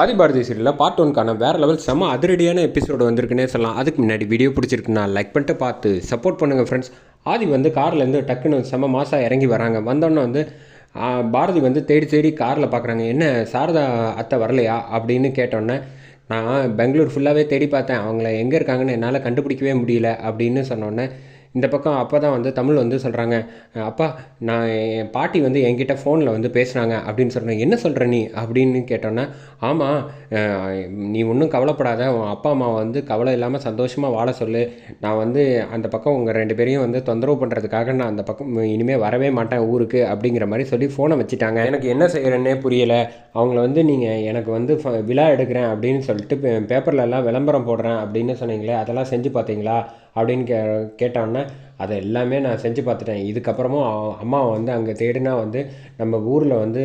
ஆதிபாரதி சீரியலில் பார்ட் ஒன்க்கான வேறு லெவல் செம அதிரடியான எபிசோடு வந்திருக்குன்னே சொல்லலாம். அதுக்கு முன்னாடி வீடியோ பிடிச்சிருக்குன்னா லைக் பண்ணிட்டு பார்த்து சப்போர்ட் பண்ணுங்கள் ஃப்ரெண்ட்ஸ் ஆதி வந்து கார்லேருந்து டக்குன்னு செம மாதம் இறங்கி வராங்க. வந்தோடனே வந்து பாரதி வந்து தேடி தேடி காரில் பார்க்குறாங்க என்ன சாரதா அத்தை வரலையா? அப்படின்னு கேட்டோன்னே நான் பெங்களூர் ஃபுல்லாகவே தேடி பார்த்தேன். அவங்கள எங்கே இருக்காங்கன்னு என்னால் கண்டுபிடிக்கவே முடியல. அப்படின்னு சொன்னோன்னே இந்த பக்கம் அப்போ தான் வந்து தமிழ் வந்து சொல்கிறாங்க அப்பா நான் என் பாட்டி வந்து என்கிட்ட ஃபோனில் வந்து பேசுகிறாங்க அப்படின்னு சொல்கிறேன் என்ன சொல்கிற நீ? அப்படின்னு கேட்டோன்னே ஆமாம் நீ ஒன்றும் கவலைப்படாத. உன் அப்பா அம்மா வந்து கவலை இல்லாமல் சந்தோஷமாக வாழ சொல்லு. நான் வந்து அந்த பக்கம் உங்கள் ரெண்டு பேரையும் வந்து தொந்தரவு பண்ணுறதுக்காக நான் அந்த பக்கம் இனிமேல் வரவே மாட்டேன் ஊருக்கு அப்படிங்கிற மாதிரி சொல்லி ஃபோனை வச்சுட்டாங்க. எனக்கு என்ன செய்கிறேன்னே புரியலை. அவங்கள வந்து நீங்கள் எனக்கு வந்து ஃப- விழா எடுக்கிறேன் அப்படின்னு சொல்லிட்டு பேப்பர்லலாம் எல்லாம் விளம்பரம் போடுறேன் அப்படின்னு சொன்னீங்களே அதெல்லாம் செஞ்சு பார்த்தீங்களா? அப்படின்னு கே கேட்டோன்னே அதை எல்லாமே நான் செஞ்சு பார்த்துட்டேன். இதுக்கப்புறமும் அம்மாவை வந்து அங்கே தேடினா வந்து நம்ம ஊரில் வந்து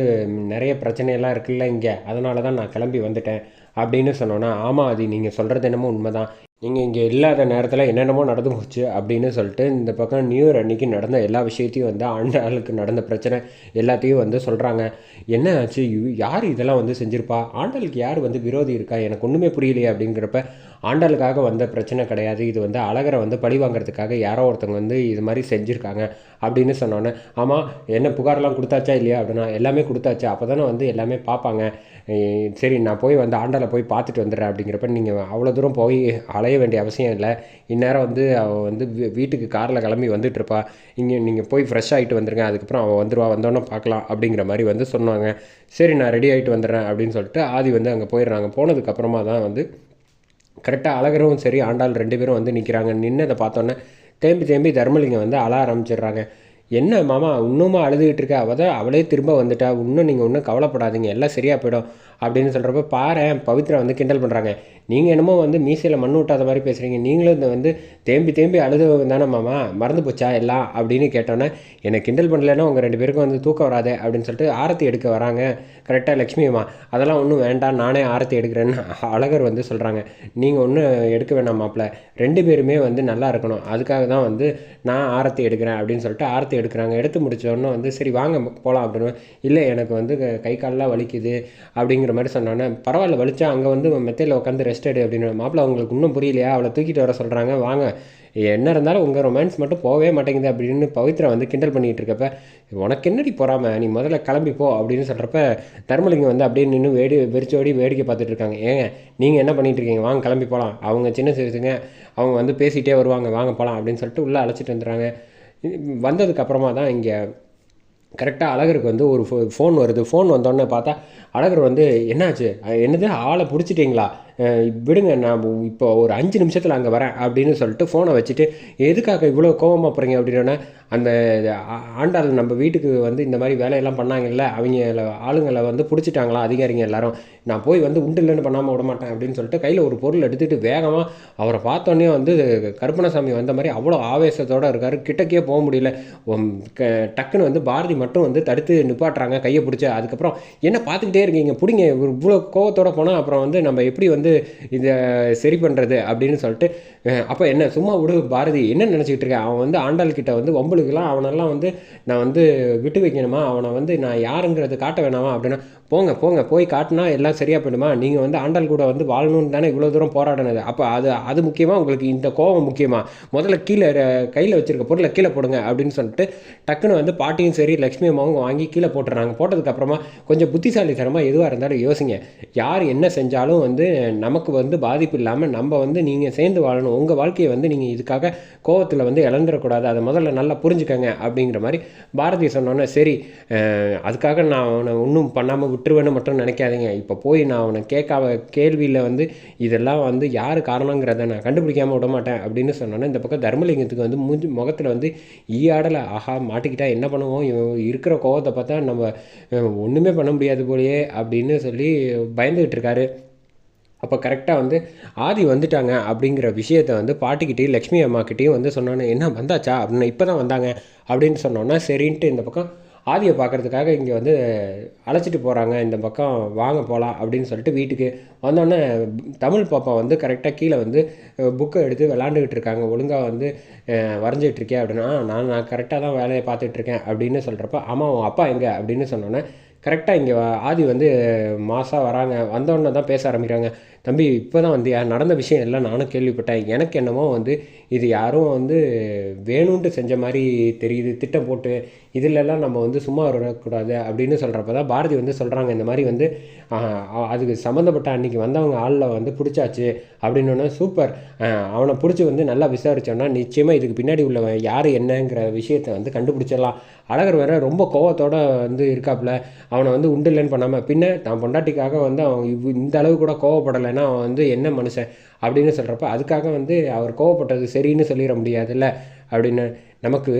நிறைய பிரச்சனையெல்லாம் இருக்குல்ல இங்கே. அதனால தான் நான் கிளம்பி வந்துட்டேன் அப்படின்னு சொன்னோன்னா ஆமாம் அது நீங்கள் சொல்கிறது என்னமோ உண்மைதான். நீங்கள் இங்கே இல்லாத நேரத்தில் என்னென்னமோ நடந்து போச்சு அப்படின்னு சொல்லிட்டு இந்த பக்கம் நியூ இயர் அன்னைக்கு நடந்த எல்லா விஷயத்தையும் வந்து ஆண்டாளுக்கு நடந்த பிரச்சனை எல்லாத்தையும் வந்து சொல்கிறாங்க என்ன ஆச்சு? யார் இதெல்லாம் வந்து செஞ்சுருப்பா? ஆண்டாளுக்கு யார் வந்து விரோதி இருக்கா? எனக்கு ஒன்றுமே புரியலையே அப்படிங்கிறப்ப ஆண்டாளுக்காக வந்த பிரச்சனை கிடையாது. இது வந்து அழகரை வந்து பழி வாங்குறதுக்காக யாரோ ஒருத்தவங்க வந்து இது மாதிரி செஞ்சுருக்காங்க அப்படின்னு சொன்னோன்னே ஆமாம் என்ன புகார்லாம் கொடுத்தாச்சா இல்லையா? அப்படின்னா எல்லாமே கொடுத்தாச்சு. அப்போ தானே வந்து எல்லாமே பார்ப்பாங்க. சரி நான் போய் வந்து ஆண்டாளை போய் பார்த்துட்டு வந்துடுறேன். அப்படிங்கிறப்ப நீங்கள் அவ்வளோ தூரம் போய் அலைய வேண்டிய அவசியம் இல்லை. இந்நேரம் வந்து அவள் வந்து வீ- வீட்டுக்கு காரில் கிளம்பி வந்துட்டுருப்பா. இங்கே நீங்கள் போய் ஃப்ரெஷ் ஆகிட்டு வந்துருங்க. அதுக்கப்புறம் அவள் வந்துடுவா வந்தோடனே பார்க்கலாம் அப்படிங்கிற மாதிரி வந்து சொன்னாங்க. சரி நான் ரெடி ஆகிட்டு வந்துடுறேன். அப்படின்னு சொல்லிட்டு ஆதி வந்து அங்கே போயிடுறாங்க. போனதுக்கப்புறமா தான் வந்து கரெக்டாக அழகரும் சரி ஆண்டாள் ரெண்டு பேரும் வந்து நிற்கிறாங்க நின்னதை பார்த்தோன்னே தேம்பி தேம்பி தர்மலிங்கம் வந்து அழ ஆரம்பிச்சிடுறாங்க. என்ன மாமா இன்னுமா அழுதுகிட்டு இருக்க? அவள் தான் அவளே திரும்ப வந்துட்டா. இன்னும் நீங்கள் ஒன்றும் கவலைப்படாதீங்க. எல்லாம் சரியாக போயிடும். அப்படின்னு சொல்கிறப்ப பாரேன் பவித்ரா வந்து கிண்டல் பண்ணுறாங்க நீங்கள் என்னமோ வந்து மீசையில் மண் விட்டாத மாதிரி பேசுகிறீங்க நீங்களும் இந்த வந்து தேம்பி தேம்பி அழுது தானே மாமா? மறந்து போச்சா எல்லாம்? அப்படின்னு கேட்டோன்னே என்னை கிண்டல் பண்ணலைன்னா உங்கள் ரெண்டு பேருக்கும் வந்து தூக்கம் வராதே அப்படின்னு சொல்லிட்டு ஆரத்தி எடுக்க வராங்க. கரெக்டாக லக்ஷ்மி அம்மா. அதெல்லாம் ஒன்றும் வேண்டாம் நானே ஆரத்தி எடுக்கிறேன்னு அழகர் வந்து சொல்கிறாங்க நீங்கள் ஒன்றும் எடுக்க வேணாம் மாப்பிள்ள ரெண்டு பேருமே வந்து நல்லா இருக்கணும். அதுக்காக தான் வந்து நான் ஆரத்தி எடுக்கிறேன் அப்படின்னு சொல்லிட்டு ஆரத்தி எடுக்கிறாங்க. எடுத்து முடித்தோடனே வந்து சரி வாங்க போகலாம் அப்படின்னு. இல்லை எனக்கு வந்து க- கை கால்லாம் வலிக்குது அப்படிங்கிற மாதிரி சொன்னானே பரவாயில்ல வலிச்சா அங்கே வந்து மெத்தையில் உட்காந்து ரெஸ்ட் எடு அப்படின்னு. மாப்பிள்ள அவங்களுக்கு இன்னும் புரியலையா? அவளை தூக்கிட்டு வர சொல்கிறாங்க வாங்க. என்ன இருந்தாலும் உங்கள் ரொமான்ஸ் மட்டும் போகவே மாட்டேங்குது அப்படின்னு பவித்ரா வந்து கிண்டல் பண்ணிகிட்டு இருக்கப்ப உனக்கு என்னடி பொறாம? நீ முதல்ல கிளம்பி போ அப்படின்னு சொல்கிறப்ப தர்மலிங்கம் வந்து அப்படியே நின்று வேடி வெறிச்சோடி வேடிக்கை பார்த்துட்டு இருக்காங்க. ஏங்க நீங்கள் என்ன பண்ணிகிட்ருக்கீங்க இருக்கீங்க? வாங்க கிளம்பி போகலாம் அவங்க சின்ன சிறுசுங்க அவங்க வந்து பேசிகிட்டே வருவாங்க. வாங்க போகலாம் அப்படின்னு சொல்லிட்டு உள்ளே அழைச்சிட்டு வந்துடுறாங்க. வந்ததுக்கப்புறமா தான் இங்கே கரெக்டாக அழகருக்கு வந்து ஒரு ஃபோ ஃபோன் வருது. ஃபோன் வந்தோடனே பார்த்தா அழகர் வந்து என்னாச்சு? என்னது? ஆளை பிடிச்சிட்டிங்களா? விடுங்க நான் இப்போ ஒரு அஞ்சு நிமிஷத்தில் அங்கே வரேன் அப்படின்னு சொல்லிட்டு ஃபோனை வச்சுட்டு எதுக்காக இவ்வளோ கோபமாக போகிறீங்க அப்படின்னா அந்த ஆண்டாள் நம்ம வீட்டுக்கு வந்து இந்த மாதிரி வேலையெல்லாம் பண்ணாங்கல்ல அவங்க ஆளுங்களை வந்து பிடிச்சிட்டாங்களா அதிகாரிங்க எல்லாரும்? நான் போய் வந்து உண்டு இல்லைன்னு பண்ணாமல் விட மாட்டேன் அப்படின்னு சொல்லிட்டு கையில் ஒரு பொருள் எடுத்துகிட்டு வேகமாக அவரை பார்த்தோன்னே வந்து கருப்பணசாமி வந்த மாதிரி அவ்வளோ ஆவேசத்தோடு இருக்கார். கிட்டக்கே போக முடியல. டக்குன்னு வந்து பாரதி மட்டும் வந்து தடுத்து நிப்பாட்டுறாங்க கையை பிடிச்ச. அதுக்கப்புறம் என்ன பார்த்துக்கிட்டே இருக்கீங்க? பிடிங்க இவ்வளோ கோவத்தோடு போனால் அப்புறம் வந்து நம்ம எப்படி வந்து வந்து இதை சரி பண்ணுறது அப்படின்னு சொல்லிட்டு அப்போ என்ன சும்மா விடு பாரதி என்ன நினச்சிக்கிட்டு இருக்க? அவன் வந்து ஆண்டாள் கிட்ட வந்து வம்புலுக்கெல்லாம் அவனெல்லாம் வந்து நான் வந்து விட்டு வைக்கணுமா? அவனை வந்து நான் யாருங்கிறது காட்ட வேணாமா? அப்படின்னா போங்க போங்க போய் காட்டினா எல்லாம் சரியாக போயிடுமா? நீங்கள் வந்து ஆண்டாள் கூட வந்து வாழணும்னு தானே இவ்வளோ தூரம் போராடினது. அப்போ அது அது முக்கியமாக உங்களுக்கு இந்த கோவம் முக்கியமாக முதல்ல கீழே கையில் வச்சுருக்க பொருளை கீழே போடுங்க அப்படின்னு சொல்லிட்டு டக்குன்னு வந்து பாட்டியும் சரி லக்ஷ்மி அம்மாவும் வாங்கி கீழே போட்டுறாங்க. போட்டதுக்கப்புறமா கொஞ்சம் புத்திசாலித்தனமாக எதுவாக இருந்தாலும் யோசிங்க. யார் என்ன செஞ்சாலும் வந்து நமக்கு வந்து பாதிப்பு இல்லாமல் நம்ம வந்து நீங்கள் சேர்ந்து வாழணும். உங்கள் வாழ்க்கையை வந்து நீங்கள் இதுக்காக கோவத்தில் வந்து இழந்துடக்கூடாது. அதை முதல்ல நல்லா புரிஞ்சுக்கங்க அப்படிங்கிற மாதிரி பாரதி சொன்னோன்னே சரி அதுக்காக நான் அவனை ஒன்றும் பண்ணாமல் விட்டுருவேன்னு மட்டும் நினைக்காதீங்க. இப்போ போய் நான் அவனை கேட்காம கேள்வியில் வந்து இதெல்லாம் வந்து யார் காரணங்கிறத நான் கண்டுபிடிக்காம விட மாட்டேன் அப்படின்னு சொன்னோன்னே இந்த பக்கம் தர்மலிங்கத்துக்கு வந்து மூஞ்சி முகத்தில் வந்து ஈயாடலை ஆஹா மாட்டிக்கிட்டால் என்ன பண்ணுவோம்? இருக்கிற கோவத்தை பார்த்தா நம்ம ஒன்றுமே பண்ண முடியாது போலயே அப்படின்னு சொல்லி பயந்துகிட்டு இருக்காரு. அப்போ கரெக்டாக வந்து ஆதி வந்துட்டாங்க அப்படிங்கிற விஷயத்த வந்து பாட்டிக்கிட்டே லக்ஷ்மி அம்மாக்கிட்டேயும் வந்து சொன்னோன்னே என்ன வந்தாச்சா? அப்படின்னு இப்போ தான் வந்தாங்க. அப்படின்னு சொன்னோன்னா சரின்ட்டு இந்த பக்கம் ஆதியை பார்க்கறதுக்காக இங்கே வந்து அழைச்சிட்டு போகிறாங்க இந்த பக்கம் வாங்க போகலாம் அப்படின்னு சொல்லிட்டு வீட்டுக்கு வந்தோடனே தமிழ் பாப்பா வந்து கரெக்டாக கீழே வந்து புக்கை எடுத்து விளாண்டுக்கிட்டு இருக்காங்க. ஒழுங்காக வந்து வரைஞ்சிட்ருக்கேன் அப்படின்னா நான் நான் கரெக்டாக தான் வேலையை பார்த்துட்ருக்கேன் அப்படின்னு சொல்கிறப்ப ஆமாம் உன் அப்பா எங்கே? அப்படின்னு சொன்னோன்னே கரெக்டாக இங்கே ஆதி வந்து மாதம் வராங்க. வந்தோடனே தான் பேச ஆரம்பிக்கிறாங்க. தம்பி இப்போ தான் வந்து நடந்த விஷயம் எல்லாம் நானும் கேள்விப்பட்டேன். எனக்கு என்னமோ வந்து இது யாரும் வந்து வேணும்ன்ட்டு செஞ்ச மாதிரி தெரியுது. திட்டம் போட்டு இதிலெல்லாம் நம்ம வந்து சும்மா வரக்கூடாது அப்படின்னு சொல்கிறப்ப தான் பாரதி வந்து சொல்கிறாங்க இந்த மாதிரி வந்து அதுக்கு சம்மந்தப்பட்ட அன்றைக்கி வந்தவங்க ஆளில் வந்து பிடிச்சாச்சு அப்படின்னோடனே சூப்பர். அவனை பிடிச்சி வந்து நல்லா விசாரித்தோன்னா நிச்சயமாக இதுக்கு பின்னாடி உள்ளவன் யார் என்னங்கிற விஷயத்தை வந்து கண்டுபிடிச்சிடலாம். அழகர் வேற ரொம்ப கோவத்தோடு வந்து இருக்காப்புல. அவனை வந்து உண்டு இல்லைன்னு பண்ணாமல் பின்ன தான் பொண்டாட்டிக்காக வந்து அவன் இவ் இந்த அளவு கூட கோவப்படலைன்னா அவன் வந்து என்ன மனுஷன் அப்படின்னு சொல்கிறப்ப அதுக்காக வந்து அவர் கோவப்பட்டது சரின்னு சொல்லிட முடியாதுல்ல அப்படின்னு நமக்கு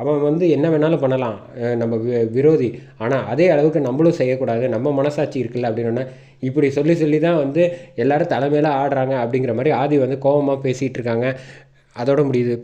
அவன் வந்து என்ன வேணாலும் பண்ணலாம் நம்ம வி விரோதி. ஆனால் அதே அளவுக்கு நம்மளும் செய்யக்கூடாது நம்ம மனசாட்சி இருக்குல்ல அப்படின்னா இப்படி சொல்லி சொல்லி தான் வந்து எல்லோரும் தலைமையில் ஆடுறாங்க அப்படிங்கிற மாதிரி ஆதி வந்து கோபமாக பேசிகிட்டு இருக்காங்க. அதோட முடியுது.